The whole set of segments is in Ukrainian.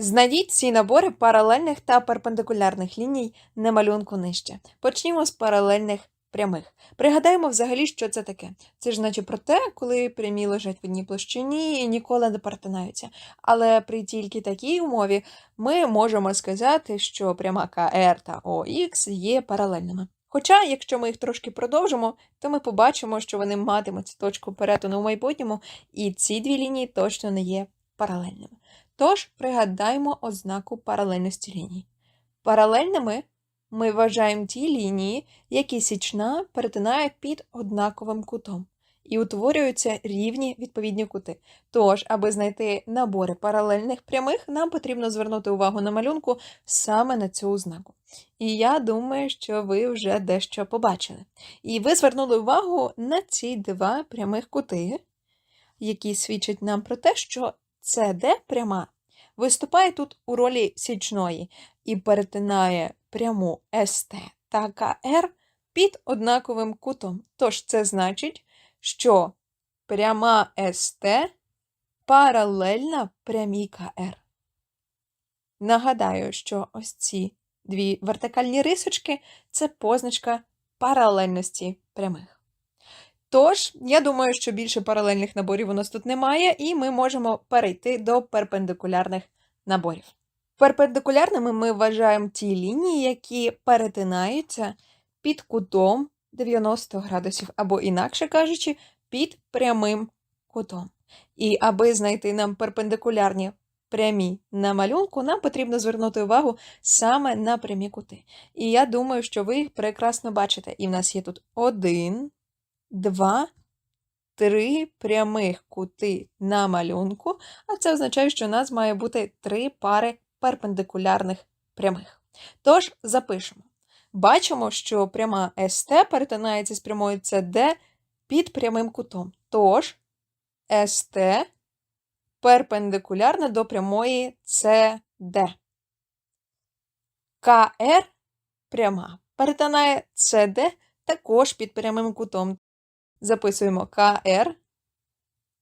Знайдіть ці набори паралельних та перпендикулярних ліній на малюнку нижче. Почнімо з паралельних прямих. Пригадаємо взагалі, що це таке. Це ж наче про те, коли прямі лежать в одній площині і ніколи не перетинаються. Але при тільки такій умові ми можемо сказати, що пряма КР та ОХ є паралельними. Хоча, якщо ми їх трошки продовжимо, то ми побачимо, що вони матимуть точку перетину в майбутньому, і ці дві лінії точно не є паралельними. Тож пригадаємо ознаку паралельності ліній. Паралельними ми вважаємо ті лінії, які січна перетинає під однаковим кутом, і утворюються рівні відповідні кути. Тож, аби знайти набори паралельних прямих, нам потрібно звернути увагу на малюнку саме на цю ознаку. І я думаю, що ви вже дещо побачили. І ви звернули увагу на ці два прямих кути, які свідчать нам про те, що СД пряма виступає тут у ролі січної і перетинає пряму СТ та КР під однаковим кутом. Тож це значить, що пряма СТ паралельна прямій КР. Нагадаю, що ось ці дві вертикальні рисочки це позначка паралельності прямих. Тож, я думаю, що більше паралельних наборів у нас тут немає, і ми можемо перейти до перпендикулярних наборів. Перпендикулярними ми вважаємо ті лінії, які перетинаються під кутом 90 градусів, або, інакше кажучи, під прямим кутом. І аби знайти нам перпендикулярні прямі на малюнку, нам потрібно звернути увагу саме на прямі кути. І я думаю, що ви їх прекрасно бачите. І в нас є тут один, два, три прямих кути на малюнку, а це означає, що у нас має бути три пари перпендикулярних прямих. Тож запишемо. Бачимо, що пряма СТ перетинається з прямою CD під прямим кутом. Тож СТ перпендикулярна до прямої CD. КР пряма перетинає CD також під прямим кутом. Записуємо КР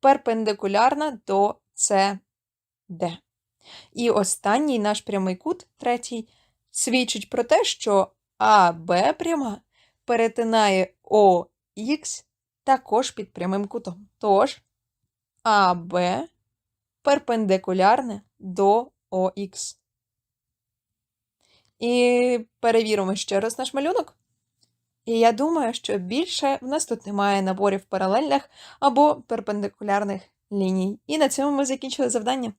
перпендикулярна до CD. І останній наш прямий кут, третій, свідчить про те, що АБ пряма перетинає ОХ також під прямим кутом. Тож АБ перпендикулярне до ОХ. І перевіримо ще раз наш малюнок. І я думаю, що більше в нас тут немає наборів паралельних або перпендикулярних ліній. І на цьому ми закінчили завдання.